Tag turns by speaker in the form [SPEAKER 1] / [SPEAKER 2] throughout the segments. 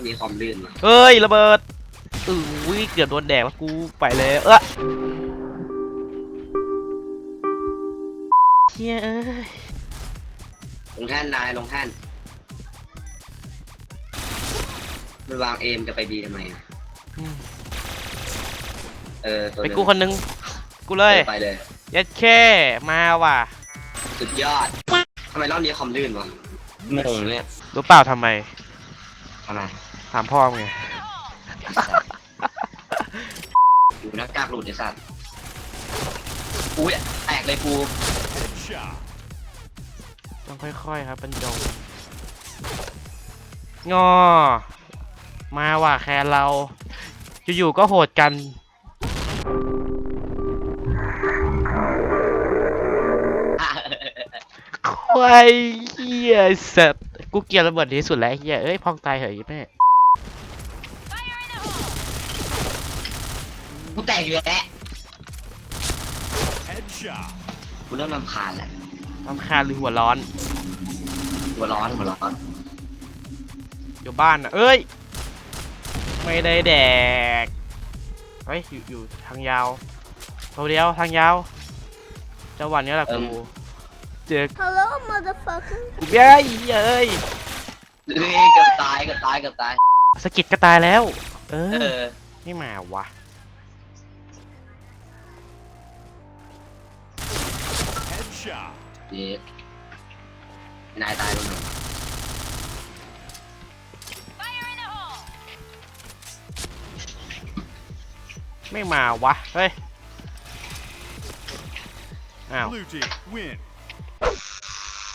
[SPEAKER 1] อบนี้คอมลื่นว่ะ
[SPEAKER 2] เฮ้ยระเบิดอุ้ยเกือบโดนแดกแล้วกูไปเลยเออเฮียเอ้ย
[SPEAKER 1] ลงแท่นนายลงแท่นไปวางเอมจะไปบีทำไมอะ
[SPEAKER 2] อืม
[SPEAKER 1] เออตัวห
[SPEAKER 2] ไป
[SPEAKER 1] นึ่ง
[SPEAKER 2] กูคนนึงกูเลย
[SPEAKER 1] ไปเลย
[SPEAKER 2] ยัดแค่มาว่ะ
[SPEAKER 1] สุดยอดทำไมรอบนี้คอมลื่นวะงงเนี่ย
[SPEAKER 2] รู้เปล่าทำไม
[SPEAKER 1] ทำไม
[SPEAKER 2] ถามพ่อมึงไง
[SPEAKER 1] อยู่นักกากหลุดไอ้สัตว์อุ้ยแตกเลยกู
[SPEAKER 3] Headshot.
[SPEAKER 2] ต้องค่อยๆครับบรรจงงอ มาว่ะแคนเราอยู่ๆก็โหดกันควายเฮียสัตว์กูเกลียดระเบิดที่สุดแล้วไอ้เฮียเอ้ยพองตายเหอะไอ้แม่
[SPEAKER 1] กูแตกอยู่แล้ว
[SPEAKER 3] Headshot.
[SPEAKER 1] กูเริ่มรำคาญแล้ว
[SPEAKER 2] รำคาญหรือหัวร้อน
[SPEAKER 1] หัวร้อนหัวร้อน
[SPEAKER 2] อยู่บ้านอะเอ้ย ไม่ได้แดก เฮ้ย อยู่อยู่ทางยาวตัวเดียวทางยาวจังหวะนี้แหละกู เจอ
[SPEAKER 4] Hello, motherfucker.
[SPEAKER 2] กูเย้ยเอ้ย
[SPEAKER 1] เฮ้ยเกือบตายเกือบตายเกือบตาย
[SPEAKER 2] สะกิดก็ตายแล้ว เอ
[SPEAKER 1] เอ
[SPEAKER 2] อ
[SPEAKER 1] อ
[SPEAKER 2] ไม่มาวะ
[SPEAKER 3] Headshot.
[SPEAKER 1] เย็ดนายตายไปหนึ่ง
[SPEAKER 2] ไม่มาวะ เฮ้ย อ้าว
[SPEAKER 3] Blue team win.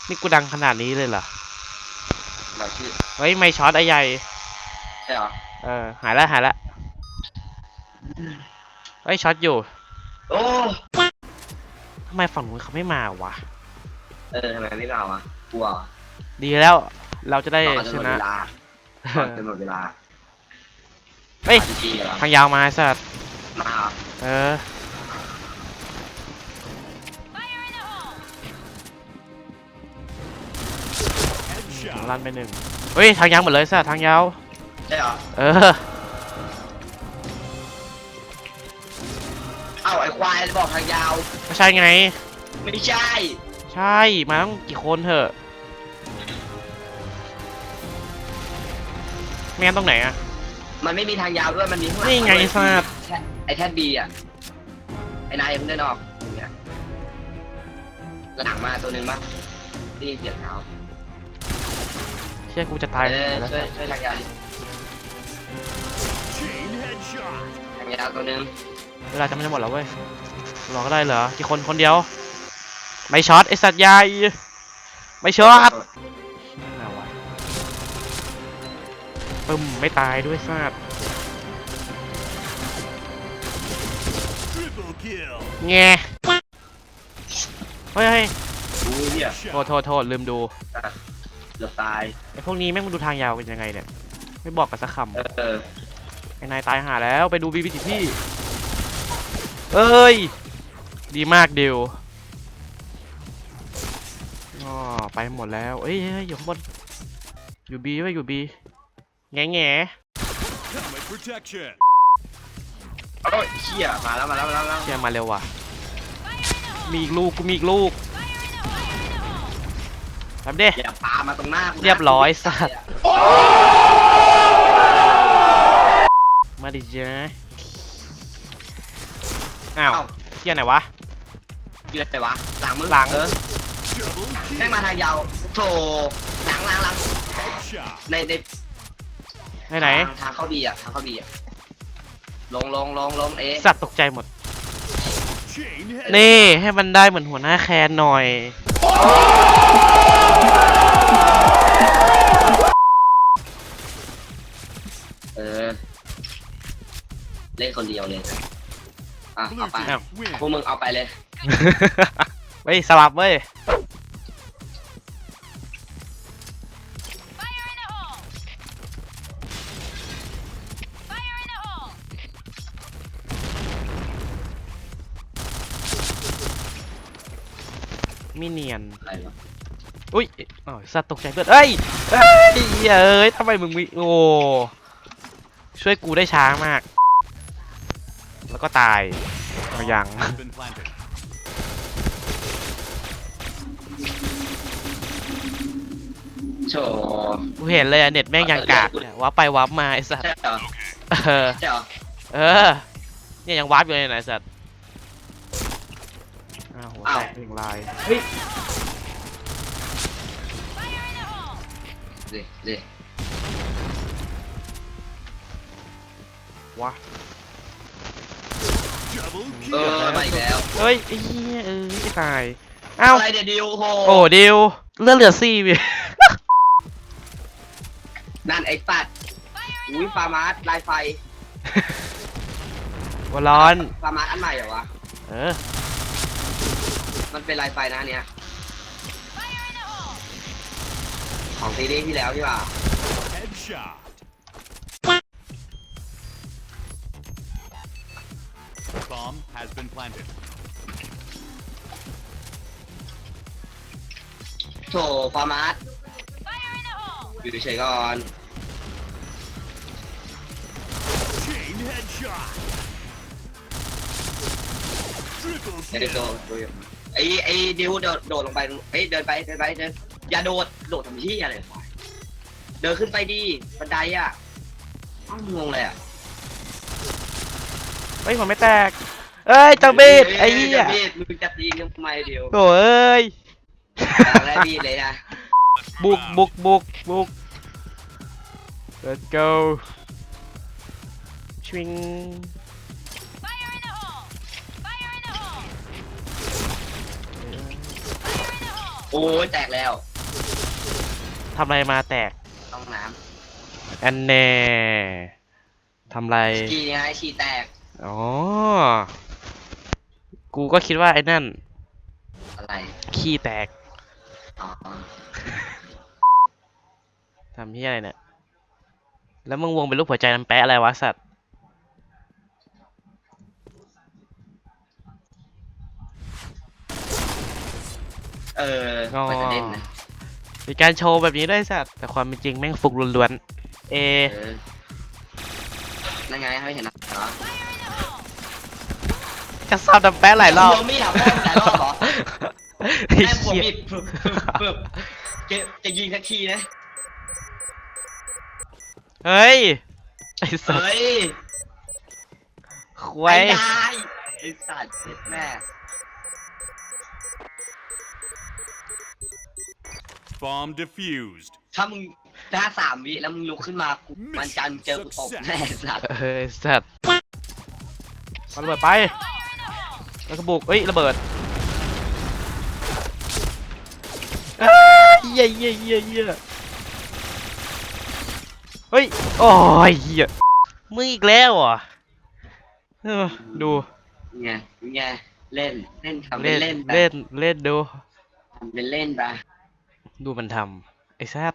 [SPEAKER 2] นี่กูดังขนาดนี้เลยเหรอ
[SPEAKER 1] เราชื่อ
[SPEAKER 2] เฮ้ย ไม่ช็อตไอ้ใหญ่
[SPEAKER 1] ใช่เหรอ
[SPEAKER 2] เออ หายละหายละเฮ้ย ช็อตอยู่
[SPEAKER 1] โอ้
[SPEAKER 2] ทำ ไมฝั่งนู้นเขาไม่มาวะ
[SPEAKER 1] เออทำไมไม่เอาอะกลัวเหรอ
[SPEAKER 2] ดีแล้ว เราจะได้
[SPEAKER 1] รอจ
[SPEAKER 2] ช
[SPEAKER 1] นหมด
[SPEAKER 2] นะ
[SPEAKER 1] เวลาก่อนจะหมดเวลา
[SPEAKER 2] เฮ้ย
[SPEAKER 1] จริงๆเหรอ
[SPEAKER 2] ทางยาวมาไอ้สัตว์
[SPEAKER 1] มาเหรอ
[SPEAKER 2] เออ
[SPEAKER 3] Headshot.
[SPEAKER 2] ลั่นไปหนึ่งเฮ้ย ทางยาวหมดเลยสัตว์ทางยาว
[SPEAKER 1] ใช่เหรอ
[SPEAKER 2] เออ
[SPEAKER 1] ควายบอกทางยาว
[SPEAKER 2] ไม่ใช่ไง
[SPEAKER 1] ไม่ใช่
[SPEAKER 2] ใช่มาต้องกี่คนเถอะไม่งั้นตรงไหนอะ
[SPEAKER 1] มันไม่มีทางยาวด้วยมันมีข้างหลัง
[SPEAKER 2] นี่ไง
[SPEAKER 1] ด้วย
[SPEAKER 2] ทราบ
[SPEAKER 1] แท่นไอ้แท่นบีอะไอ้นายอย่าเพิ่งเดินออกเนี่ยหลังมาตัวหนึงมั้ยนี่เสียงเท้า
[SPEAKER 2] เชื่อกูจะตาย
[SPEAKER 1] เออ
[SPEAKER 2] แล้ว
[SPEAKER 1] ช่วยช่วยทางยาวดิ
[SPEAKER 3] Chain headshot.
[SPEAKER 1] ทางยาวตัวหนึง
[SPEAKER 2] เวลาจะไม่จะหมดแล้วเว้ยรอก็ได้เหรอกี่คนคนเดียว ไม่ช็อตไอสัตว์ใหญ่ไม่ช็อตเอาวะปึ้มไม่ตายด้วยสัตว์
[SPEAKER 3] Triple kill.
[SPEAKER 2] แงเฮ้ยเฮ้ย
[SPEAKER 1] อู้เนี่ย
[SPEAKER 2] โทษโทษโทษลืมดู
[SPEAKER 1] เกือบตาย
[SPEAKER 2] ไอพวกนี้แม่งมันดูทางยาวกันยังไงเนี่ย ไม่บอกกันสักค
[SPEAKER 1] เออำ
[SPEAKER 2] ไอ้นายตายหาแล้วไปดูบีบีที่ เอ้ย ดีมากดิวอ๋อไปหมดแล้ว เอ้ยเอ้ยอยู่ข้างบนอยู่บีไว้ยอยู่บีแง่แง่
[SPEAKER 3] Helmet protection.
[SPEAKER 1] โอ้ยเชี่ยมาแล้วมาแล้วมาแล้วมาแล้ว
[SPEAKER 2] เชี่ยมาเร็วว่ะ มีอีกลูกกูมีอีกลูกทำดิ
[SPEAKER 1] อย่าปามาตรงหน้ากูนะ
[SPEAKER 2] เรียบร้อยสัตว์มาดิจ้าอ้าว
[SPEAKER 1] เอ้า
[SPEAKER 2] เชี่ยไหนวะ
[SPEAKER 1] อยู่ไหนวะหลังมึง
[SPEAKER 2] หลัง
[SPEAKER 1] เออ
[SPEAKER 3] Double
[SPEAKER 1] แม่ง
[SPEAKER 3] kill.
[SPEAKER 1] มาทางยาวโถหลังหลังหลัง
[SPEAKER 3] Headshot.
[SPEAKER 1] ในใน
[SPEAKER 2] ไหนไหน
[SPEAKER 1] ทางทางเข้าบีอะทางเข้าบีอะลงลงลงลงเอะ
[SPEAKER 2] สัตว์ตกใจหมด
[SPEAKER 3] Chain
[SPEAKER 2] นี่
[SPEAKER 3] headshot.
[SPEAKER 2] ให้มันได้เหมือนหัวหน้าแคนหน่อย
[SPEAKER 1] เออ เล่นคนเดียวเลย อะ
[SPEAKER 3] Blue
[SPEAKER 1] เอาไป
[SPEAKER 3] team win.
[SPEAKER 1] พวกมึงเอาไปเลย
[SPEAKER 2] เฮ้ยสลับเว้ยมิเนียน
[SPEAKER 1] อะไรวะ
[SPEAKER 2] อุ้ยอ๋อสัตว์ตกใจเพื่อนเอ้ยเอ้ยเอ้ยทำไมมึงมีโอ้ช่วยกูได้ช้ามาก แล้วก็ตายเอายัง
[SPEAKER 3] Has been planted.
[SPEAKER 1] โชว์
[SPEAKER 2] กูเห็นเลยอะเน็ตแม่งยังกากเนี่ยวับไปวับมาไอ้สัตว์
[SPEAKER 1] ใช่เหรอ
[SPEAKER 2] เออ
[SPEAKER 1] ใช่เหรอ
[SPEAKER 2] เออเนี่ยยังวับอยู่เลยนะไอ้สัตว์อ้าวหัวแตกหนึ่งลายเฮ้ย
[SPEAKER 1] ดิดิ
[SPEAKER 2] วะ
[SPEAKER 3] Double
[SPEAKER 1] เอ
[SPEAKER 3] kill.
[SPEAKER 1] อมาอีกแล้ว
[SPEAKER 2] เฮ้ยไอ้เหี้ยเออไม่ตายอ้าว
[SPEAKER 1] อะไรเดี๋ยวดิวโห
[SPEAKER 2] โอ้ดิวเลือดเหลือสี่วิ
[SPEAKER 1] นั่นไอ้ปัดอุ้ยฟาร์มาสลายไฟ
[SPEAKER 2] วร้อน
[SPEAKER 1] ฟาร์มาสอันใหม่เหรอวะ
[SPEAKER 2] เออ
[SPEAKER 1] มันเป็นลายไฟนะอันเนี้ยของซีรีส์ที่แล้วที่ว่า
[SPEAKER 3] Headshot. Bomb has been planted.
[SPEAKER 1] โถฟาร์มาสอยู่เฉยๆก่อน
[SPEAKER 3] Chain headshot. Triple
[SPEAKER 1] เดี๋ยวเดี๋ยวโด
[SPEAKER 3] kill.
[SPEAKER 1] ดดูอยู่ไอ้ไอ้ดิวโดดโดดลงไปเอ้ยเดินไปเดินไปเดินอย่าโดดโดดทำที่อะไรวะเดินขึ้นไปดีบันไดอะอ้าวงงเลยอะ
[SPEAKER 2] เฮ้ยผมไม่แตก เอ้ยจังบีดไอ้เหี้ย
[SPEAKER 1] จะบีดมึงจะตีกันทำไมเดียว
[SPEAKER 2] โถ่เอ้ย
[SPEAKER 1] แรกบีดเลยนะ
[SPEAKER 2] บุกบุกบุกบุก let's go ชิง
[SPEAKER 1] โอ้ยแตกแล้ว
[SPEAKER 2] ทำอะไรมาแตก
[SPEAKER 1] ต้องน้
[SPEAKER 2] อันแน่ทำอะไรำ
[SPEAKER 1] ขี่ไงขี่แตก
[SPEAKER 2] อ๋อ กูก็คิดว่าไอ้นั่น
[SPEAKER 1] อะไร
[SPEAKER 2] ขี้แตก
[SPEAKER 1] อ๋อ
[SPEAKER 2] ทำที่อะไรเนี่ย แล้วมึงวงเป็นรูปหัวใจน้ำแปะอะไรวะสัตว์
[SPEAKER 1] เออ
[SPEAKER 2] อ๋อ
[SPEAKER 1] ไปจะเล่นนะ
[SPEAKER 2] มีการโชว์แบบนี้ด้วยสัตว์ แต่ความเป็นจริงแม่งฟุกล้วนๆ เอ
[SPEAKER 1] เออนั่นไงไม่เห็นนะเหรอ
[SPEAKER 2] จะซ้ำน้ำแปะหลายรอบ
[SPEAKER 1] โดนมีดอะพ่อมึงหลายรอบเหรอ
[SPEAKER 2] ไอ้
[SPEAKER 1] แม่ปวด
[SPEAKER 2] เหี้ย
[SPEAKER 1] มีดปึ๊บปึ๊บปึ๊บจะจะยิงสักทีนะ
[SPEAKER 2] เฮ้ยไอ้สัตว์
[SPEAKER 1] เฮ้ย
[SPEAKER 2] ควา
[SPEAKER 1] ไอ้
[SPEAKER 2] ย
[SPEAKER 1] ได้ไอ้สัตว์เจ็ดแม่
[SPEAKER 3] Bomb defused.
[SPEAKER 1] ถ้ามึงถ้าสามวิแล้วมึงลุกขึ้นมากูมันจันเจอกูตบแน่สัตว์
[SPEAKER 2] เฮ้ยสัตว์มาระเบิดไป แล้วก็บุกเอ้ยระเบิดอ้าเหี้ยเหี้ยเหี้ยเหี้ยเฮ้ย โอ้ยเหี้ยมึงอีกแล้วเหรอเออดู
[SPEAKER 1] ไงไงเล่นเล่นทำเป็
[SPEAKER 2] เล่
[SPEAKER 1] น
[SPEAKER 2] น
[SPEAKER 1] เล่นไป
[SPEAKER 2] เล่นเล่นดู
[SPEAKER 1] ทำเป็นเล่นไป
[SPEAKER 2] ดูมันทำไอ้แซด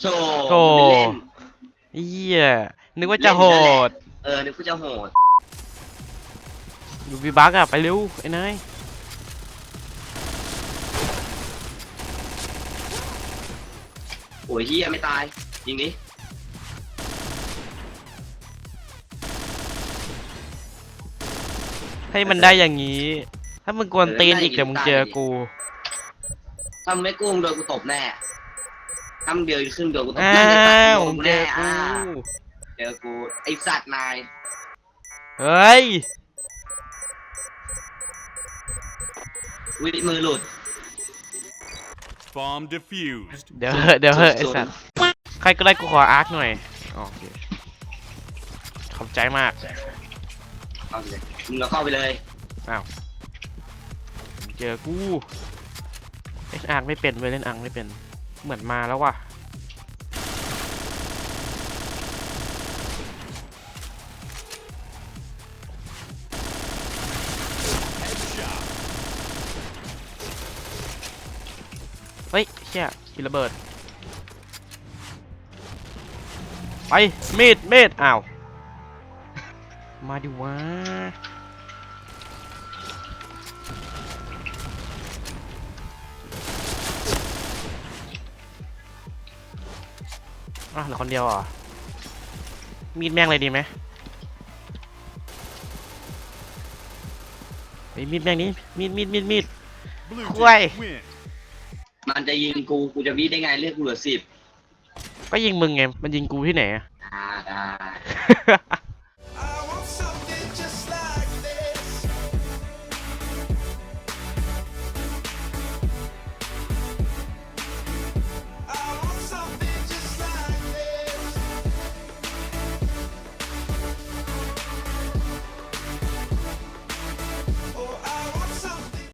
[SPEAKER 1] โชว์
[SPEAKER 2] โธ่
[SPEAKER 1] ทำเป็นเล่น
[SPEAKER 2] เหี้ย นึกว่าจะโหด
[SPEAKER 1] เออนึกว่าจะโหด
[SPEAKER 2] ดูวีบักอะไปเร็วไอ้นาย
[SPEAKER 1] โอ้ยเฮียไม่ตายยิงดิ
[SPEAKER 2] ให้มันได้อย่างนี้ ถ้ามึงกวนตีนอีกเดี๋ยวมึงเจอกู
[SPEAKER 1] ถ้ามึงไม่กู้มึงโดนกูตบแน่ถ้ามึงเดินขึ้นโดนกูตบ
[SPEAKER 2] อ้า
[SPEAKER 1] นั่นไอ้สัตว์
[SPEAKER 2] ว
[SPEAKER 1] โดน
[SPEAKER 2] มึ
[SPEAKER 1] กู
[SPEAKER 2] งเจ
[SPEAKER 1] แน่
[SPEAKER 2] อกู
[SPEAKER 1] อ่าเจอกูไอ้สัตว์นาย
[SPEAKER 2] เฮ้ย
[SPEAKER 1] วิมือหลุด
[SPEAKER 3] Bomb defused.
[SPEAKER 2] เดี๋ยวเหอะเดี๋ยวเหอะไอ้
[SPEAKER 1] สุดๆ
[SPEAKER 2] สัตว์ใครก็ได้กูขออาร์คหน่อยอ๋อโอเคขอบใจมาก
[SPEAKER 1] เอาเลยมึงก็เข้าไปเลย
[SPEAKER 2] มึงเจอกูเล่นอาร์คไม่เป็นเว้ยเล่นอาร์คไม่เป็น เหมือนมาแล้วว่ะ เชี่ยกินระเบิด ไปมีดมีดอ้าว มาดิวะอะเหลือคนเดียวอะมีดแม่งเลยดีไหมไปมีดแม่งนี้มีดมีดมีดมีด
[SPEAKER 3] คุ้ย
[SPEAKER 1] มันจะยิงกู กูจะวิได้ไงเลือกกูเหลือสิบ
[SPEAKER 2] ก็ยิงมึงไง มันยิงกูที่ไหนอะ
[SPEAKER 1] อ่าได้